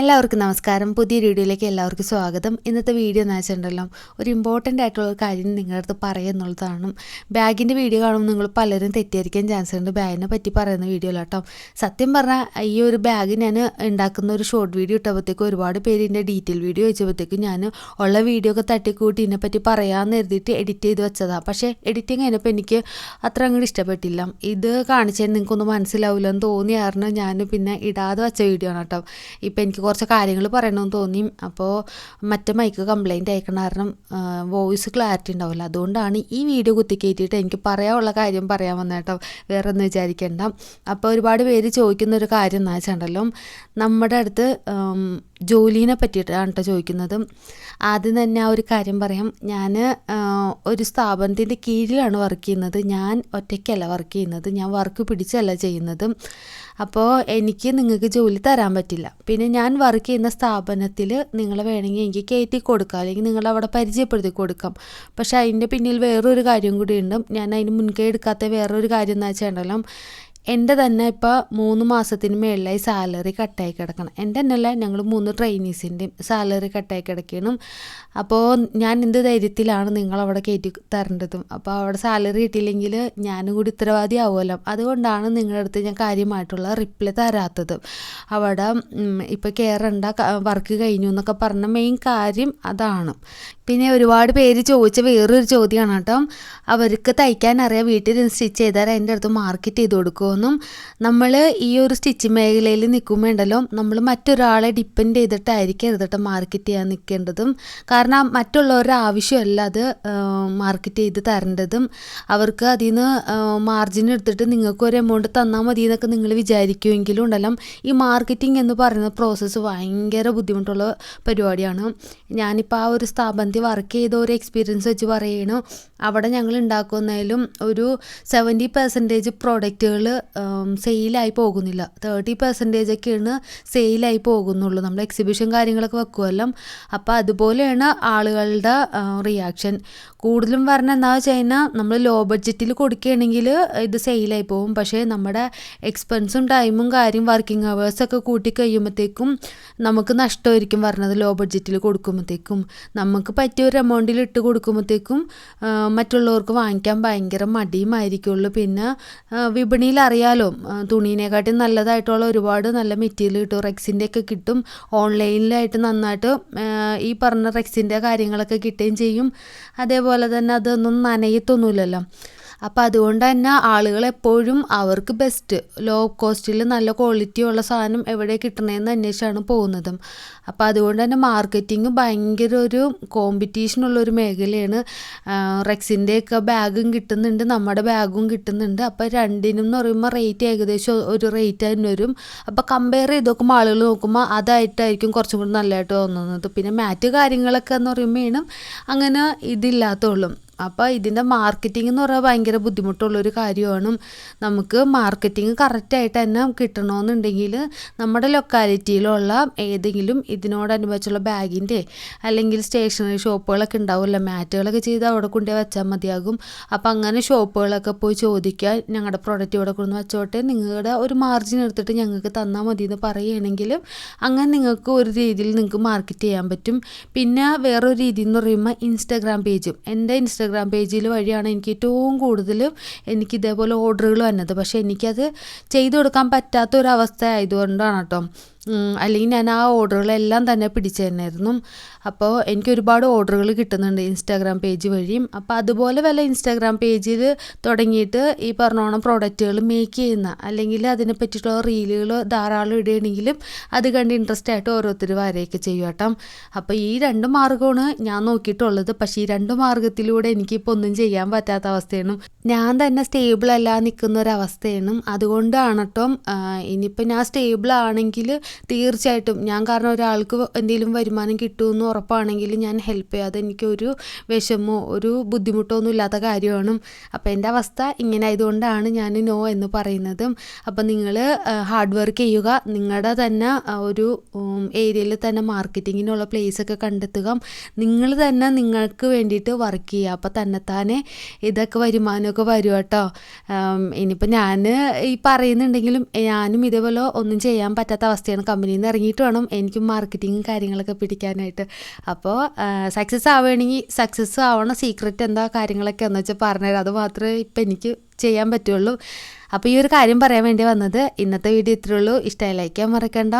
എല്ലാവർക്കും നമസ്കാരം. പുതിയ വീഡിയോയിലേക്ക് എല്ലാവർക്കും സ്വാഗതം. ഇന്നത്തെ വീഡിയോ എന്ന് വെച്ചിട്ടുണ്ടല്ലോ ഒരു ഇമ്പോർട്ടന്റ് ആയിട്ടുള്ള കാര്യം നിങ്ങളുടെ അടുത്ത് പറയുന്നുള്ളതാണ്. ബാഗിന്റെ വീഡിയോ കാണുമ്പോൾ നിങ്ങൾ പലരും തെറ്റിദ്ധരിക്കാൻ ചാൻസ് ഉണ്ട്. ബാഗിനെ പറ്റി പറയുന്ന വീഡിയോ കേട്ടോ സത്യം പറഞ്ഞാൽ ഈ ഒരു ബാഗ് ഞാൻ ഉണ്ടാക്കുന്ന ഒരു ഷോർട്ട് വീഡിയോ ഇട്ടപ്പോഴത്തേക്കും ഒരുപാട് പേര് ഇതിന്റെ ഡീറ്റെയിൽ വീഡിയോ വെച്ചപ്പോഴത്തേക്കും ഞാൻ ഉള്ള വീഡിയോ ഒക്കെ തട്ടിക്കൂട്ടി ഇതിനെപ്പറ്റി പറയാമെന്ന് എഴുതിയിട്ട് എഡിറ്റ് ചെയ്ത് വെച്ചതാണ് പക്ഷേ എഡിറ്റിങ് കഴിഞ്ഞപ്പോൾ എനിക്ക് അത്ര അങ്ങോട്ട് ഇഷ്ടപ്പെട്ടില്ല. ഇത് കാണിച്ചാൽ നിങ്ങൾക്കൊന്നും മനസ്സിലാവില്ല എന്ന് തോന്നിയായിരുന്നു ഞാൻ പിന്നെ ഇടാതെ വെച്ച വീഡിയോ ആണ് കേട്ടോ ഇപ്പം എനിക്ക് കുറച്ച് കാര്യങ്ങൾ പറയണമെന്ന് തോന്നി. അപ്പോൾ മറ്റേ മൈക്ക് കംപ്ലയിന്റ് അയക്കണ കാരണം വോയിസ് ക്ലാരിറ്റി ഉണ്ടാവില്ല. അതുകൊണ്ടാണ് ഈ വീഡിയോ കുത്തിക്കയറ്റിയിട്ട് എനിക്ക് പറയാനുള്ള കാര്യം പറയാൻ വന്നേട്ടോ വേറെ ഒന്നും വിചാരിക്കേണ്ട. അപ്പോൾ ഒരുപാട് പേര് ചോദിക്കുന്ന ഒരു കാര്യം എന്ന് വെച്ചിട്ടുണ്ടല്ലോ നമ്മുടെ അടുത്ത് ജോലീനെ പറ്റിയിട്ടാണ് കേട്ടോ ചോദിക്കുന്നത്. ആദ്യം തന്നെ ആ ഒരു കാര്യം പറയാം. ഞാൻ ഒരു സ്ഥാപനത്തിന്റെ കീഴിലാണ് വർക്ക് ചെയ്യുന്നത്. ഞാൻ ഒറ്റയ്ക്കല്ല വർക്ക് ചെയ്യുന്നത്. ഞാൻ വർക്ക് പിടിച്ചല്ല ചെയ്യുന്നത്. അപ്പോൾ എനിക്ക് നിങ്ങൾക്ക് ജോലി തരാൻ പറ്റില്ല. പിന്നെ ഞാൻ വർക്ക് ചെയ്യുന്ന സ്ഥാപനത്തിൽ നിങ്ങൾ വേണമെങ്കിൽ എനിക്ക് കയറ്റി കൊടുക്കാം. അല്ലെങ്കിൽ നിങ്ങൾ അവിടെ പരിചയപ്പെടുത്തി കൊടുക്കാം. പക്ഷേ അതിന്റെ പിന്നിൽ വേറൊരു കാര്യം കൂടി ഉണ്ട്. ഞാൻ അതിന് മുൻകൈ എടുക്കാത്ത വേറൊരു കാര്യം എന്ന് വെച്ചാൽ എന്റെ തന്നെ ഇപ്പോൾ മൂന്ന് മാസത്തിന് മേളിലായി സാലറി കട്ടായി കിടക്കണം. എന്റെ തന്നെയല്ല ഞങ്ങൾ മൂന്ന് ട്രെയിനീസിന്റെയും സാലറി കട്ടായി കിടക്കണം അപ്പോൾ ഞാൻ എന്ത് ധൈര്യത്തിലാണ് നിങ്ങളവിടെ കയറ്റി തരേണ്ടതും? അപ്പോൾ അവിടെ സാലറി കിട്ടിയില്ലെങ്കിൽ ഞാനും കൂടി ഉത്തരവാദി ആവുമല്ലോ. അതുകൊണ്ടാണ് നിങ്ങളുടെ അടുത്ത് ഞാൻ കാര്യമായിട്ടുള്ള റിപ്ലൈ തരാത്തത്. അവിടെ ഇപ്പോൾ കയറണ്ട വർക്ക് കഴിഞ്ഞു എന്നൊക്കെ പറഞ്ഞ മെയിൻ കാര്യം അതാണ്. പിന്നെ ഒരുപാട് പേര് ചോദിച്ച വേറൊരു ചോദ്യമാണ് കേട്ടോ. അവർക്ക് തയ്ക്കാൻ അറിയാം വീട്ടിൽ സ്റ്റിച്ച് ചെയ്താൽ അതിന്റെ അടുത്ത് മാർക്കറ്റ് ചെയ്ത് കൊടുക്കുമെന്നും നമ്മൾ ഈ ഒരു സ്റ്റിച്ച് മേഖലയിൽ നിൽക്കുമ്പോൾ ഉണ്ടല്ലോ നമ്മൾ മറ്റൊരാളെ ഡിപ്പെൻഡ് ചെയ്തിട്ടായിരിക്കും എടുത്തിട്ട് മാർക്കറ്റ് ചെയ്യാൻ നിൽക്കേണ്ടതും. കാരണം മറ്റുള്ളവരുടെ ആവശ്യമല്ല അത് മാർക്കറ്റ് ചെയ്ത് തരേണ്ടതും. അവർക്ക് അതിൽ നിന്ന് മാർജിൻ എടുത്തിട്ട് നിങ്ങൾക്ക് ഒരു എമൗണ്ട് തന്നാൽ മതി എന്നൊക്കെ നിങ്ങൾ വിചാരിക്കുമെങ്കിലും ഉണ്ടല്ലോ. ഈ മാർക്കറ്റിംഗ് എന്ന് പറയുന്ന പ്രോസസ്സ് ഭയങ്കര ബുദ്ധിമുട്ടുള്ള പരിപാടിയാണ്. ഞാനിപ്പോൾ ആ ഒരു സ്ഥാപനത്തിൽ വർക്ക് ചെയ്ത ഒരു എക്സ്പീരിയൻസ് വെച്ച് പറയണു. അവിടെ ഞങ്ങൾ ഉണ്ടാക്കുന്നതിലും ഒരു സെവന്റി പെർസെന്റേജ് പ്രോഡക്റ്റുകൾ സെയിലായി പോകുന്നില്ല. തേർട്ടി പെർസെന്റേജ് ഒക്കെയാണ് സെയിലായി പോകുന്നുള്ളൂ. നമ്മൾ എക്സിബിഷൻ കാര്യങ്ങളൊക്കെ വെക്കുമല്ലോ അപ്പോൾ അതുപോലെയാണ് ആളുകളുടെ റിയാക്ഷൻ കൂടുതലും പറഞ്ഞ എന്താ വെച്ച് കഴിഞ്ഞാൽ നമ്മൾ ലോ ബഡ്ജറ്റിൽ കൊടുക്കുകയാണെങ്കിൽ ഇത് സെയിലായി പോകും. പക്ഷേ നമ്മുടെ എക്സ്പെൻസും ടൈമും കാര്യം വർക്കിംഗ് അവേഴ്സൊക്കെ കൂട്ടി കഴിയുമ്പോഴത്തേക്കും നമുക്ക് നഷ്ടമായിരിക്കും പറഞ്ഞത് ലോ ബഡ്ജറ്റിൽ കൊടുക്കുമ്പോഴത്തേക്കും നമുക്ക് പറ്റിയ ഒരു എമൗണ്ടിൽ ഇട്ട് കൊടുക്കുമ്പോഴത്തേക്കും മറ്റുള്ളവർക്ക് വാങ്ങിക്കാൻ ഭയങ്കര മടിയുമായിരിക്കുള്ളൂ. പിന്നെ വിപണിയിൽ അറിയാലോ തുണീനെക്കാട്ടും നല്ലതായിട്ടുള്ള ഒരുപാട് നല്ല മെറ്റീരിയൽ കിട്ടും. റെക്സിന്റെ ഒക്കെ കിട്ടും. ഓൺലൈനിലായിട്ട് നന്നായിട്ട് ഈ പറഞ്ഞ റെക്സിന്റെ കാര്യങ്ങളൊക്കെ കിട്ടുകയും ചെയ്യും. അതേപോലെ തന്നെ അതൊന്നും നനയത്തൊന്നുമില്ലല്ലോ. അപ്പോൾ അതുകൊണ്ട് തന്നെ ആളുകൾ എപ്പോഴും അവർക്ക് ബെസ്റ്റ് ലോ കോസ്റ്റിൽ നല്ല ക്വാളിറ്റി ഉള്ള സാധനം എവിടെ കിട്ടണമെന്ന് അന്വേഷിച്ചാണ് പോകുന്നതും. അപ്പോൾ അതുകൊണ്ട് തന്നെ മാർക്കറ്റിംഗ് ഭയങ്കര ഒരു കോമ്പറ്റീഷനുള്ളൊരു മേഖലയാണ്. റെക്സിന്റെയൊക്കെ ബാഗും കിട്ടുന്നുണ്ട് നമ്മുടെ ബാഗും കിട്ടുന്നുണ്ട്. അപ്പോൾ രണ്ടിനും എന്ന് പറയുമ്പോൾ റേറ്റ് ഏകദേശം ഒരു റേറ്റ് തന്നെ വരും. അപ്പോൾ കമ്പയർ ചെയ്ത് നോക്കുമ്പോൾ ആളുകൾ നോക്കുമ്പോൾ അതായിട്ടായിരിക്കും കുറച്ചും കൂടി നല്ലതായിട്ട് തോന്നുന്നത്. പിന്നെ മാറ്റ് കാര്യങ്ങളൊക്കെ എന്ന് പറയുമ്പോഴും അങ്ങനെ ഇതില്ലാത്തുള്ളൂ അപ്പോൾ ഇതിന്റെ മാർക്കറ്റിംഗ് എന്ന് പറഞ്ഞാൽ ഭയങ്കര ബുദ്ധിമുട്ടുള്ളൊരു കാര്യമാണ്. നമുക്ക് മാർക്കറ്റിംഗ് കറക്റ്റായിട്ട് തന്നെ കിട്ടണമെന്നുണ്ടെങ്കിൽ നമ്മുടെ ലൊക്കാലിറ്റിയിലുള്ള ഏതെങ്കിലും ഇതിനോടനുബന്ധിച്ചുള്ള ബാഗിന്റെ അല്ലെങ്കിൽ സ്റ്റേഷനറി ഷോപ്പുകളൊക്കെ ഉണ്ടാവില്ല മാറ്റുകളൊക്കെ ചെയ്ത് അവിടെ കൊണ്ടുപോയി വെച്ചാൽ മതിയാകും. അപ്പോൾ അങ്ങനെ ഷോപ്പുകളൊക്കെ പോയി ചോദിക്കുക ഞങ്ങളുടെ പ്രോഡക്റ്റ് ഇവിടെ കൊണ്ടുവന്ന് വെച്ചോട്ടെ. നിങ്ങളുടെ ഒരു മാർജിൻ എടുത്തിട്ട് ഞങ്ങൾക്ക് തന്നാൽ മതി എന്ന് പറയുകയാണെങ്കിൽ അങ്ങനെ നിങ്ങൾക്ക് ഒരു രീതിയിൽ നിങ്ങൾക്ക് മാർക്കറ്റ് ചെയ്യാൻ പറ്റും. പിന്നെ വേറൊരു രീതി എന്ന് പറയുമ്പോൾ ഇൻസ്റ്റാഗ്രാം പേജും എന്റെ ഇൻസ്റ്റാ ഇൻസ്റ്റാഗ്രാം പേജിൽ വഴിയാണ് എനിക്ക് ഏറ്റവും കൂടുതൽ എനിക്ക് ഇതേപോലെ ഓർഡറുകൾ വന്നത്. പക്ഷേ എനിക്കത് ചെയ്തു കൊടുക്കാൻ പറ്റാത്ത ഒരു അവസ്ഥ ആയതുകൊണ്ടാണ് കേട്ടോ. അല്ലെങ്കിൽ ഞാൻ ആ ഓർഡറുകളെല്ലാം തന്നെ പിടിച്ചു തന്നെയായിരുന്നു അപ്പോൾ എനിക്ക് ഒരുപാട് ഓർഡറുകൾ കിട്ടുന്നുണ്ട് ഇൻസ്റ്റാഗ്രാം പേജ് വഴിയും. അപ്പോൾ അതുപോലെ വല്ല ഇൻസ്റ്റാഗ്രാം പേജിൽ തുടങ്ങിയിട്ട് ഈ പറഞ്ഞോണം പ്രോഡക്റ്റുകൾ മേക്ക് ചെയ്യുന്ന അല്ലെങ്കിൽ അതിനെ പറ്റിയിട്ടുള്ള റീലുകൾ ധാരാളം ഇടുകയാണെങ്കിലും അത് കണ്ട് ഇൻട്രസ്റ്റ് ആയിട്ട് ഓരോരുത്തർ വരെയൊക്കെ ചെയ്യും കേട്ടോ. അപ്പോൾ ഈ രണ്ട് മാർഗമാണ് ഞാൻ നോക്കിയിട്ടുള്ളത്. പക്ഷേ ഈ രണ്ട് മാർഗത്തിലൂടെ എനിക്കിപ്പോൾ ഒന്നും ചെയ്യാൻ പറ്റാത്ത അവസ്ഥയാണ്. ഞാൻ തന്നെ സ്റ്റേബിൾ അല്ല നിൽക്കുന്ന ഒരു അവസ്ഥയാണ്. അതുകൊണ്ടാണ് കേട്ടോ ഇനിയിപ്പോൾ ഞാൻ സ്റ്റേബിൾ ആണെങ്കിൽ തീർച്ചയായിട്ടും. ഞാൻ കാരണം ഒരാൾക്ക് എന്തെങ്കിലും വരുമാനം കിട്ടുമെന്ന് ഉറപ്പാണെങ്കിൽ ഞാൻ ഹെൽപ്പ് ചെയ്യാം. അതെനിക്കൊരു വിഷമോ ഒരു ബുദ്ധിമുട്ടോ ഒന്നും ഇല്ലാത്ത കാര്യമാണ്. അപ്പോൾ എന്റെ അവസ്ഥ ഇങ്ങനെ ആയതുകൊണ്ടാണ് ഞാൻ നോ എന്ന് പറയുന്നതും. അപ്പോൾ നിങ്ങൾ ഹാർഡ് വർക്ക് ചെയ്യുക. നിങ്ങളുടെ തന്നെ ഒരു ഏരിയയിൽ തന്നെ മാർക്കറ്റിങ്ങിനുള്ള പ്ലേസൊക്കെ കണ്ടെത്തുക. നിങ്ങൾ തന്നെ നിങ്ങൾക്ക് വേണ്ടിയിട്ട് വർക്ക് ചെയ്യുക. അപ്പോൾ തന്നെത്താനെ ഇതൊക്കെ വരുമാനമൊക്കെ വരും കേട്ടോ. ഇനിയിപ്പോൾ ഞാൻ ഈ പറയുന്നുണ്ടെങ്കിലും ഞാനും ഇതേപോലെ ഒന്നും ചെയ്യാൻ പറ്റാത്ത അവസ്ഥയാണ്. കമ്പനിയിൽ നിന്ന് ഇറങ്ങിയിട്ട് വേണം എനിക്ക് മാർക്കറ്റിങ്ങും കാര്യങ്ങളൊക്കെ പിടിക്കാനായിട്ട്. അപ്പോൾ സക്സസ് ആവുകയാണെങ്കിൽ സക്സസ് ആവണ സീക്രട്ട് എന്താ കാര്യങ്ങളൊക്കെ എന്ന് വെച്ചാൽ പറഞ്ഞുതരാം. അത് മാത്രമേ ഇപ്പം എനിക്ക് ചെയ്യാൻ പറ്റുള്ളൂ. അപ്പോൾ ഈ ഒരു കാര്യം പറയാൻ വേണ്ടി വന്നത് ഇന്നത്തെ വീഡിയോ ഇത്രയേ ഉള്ളൂ. ഇഷ്ടമായി ലൈക്ക് ചെയ്യാൻ മറക്കണ്ട.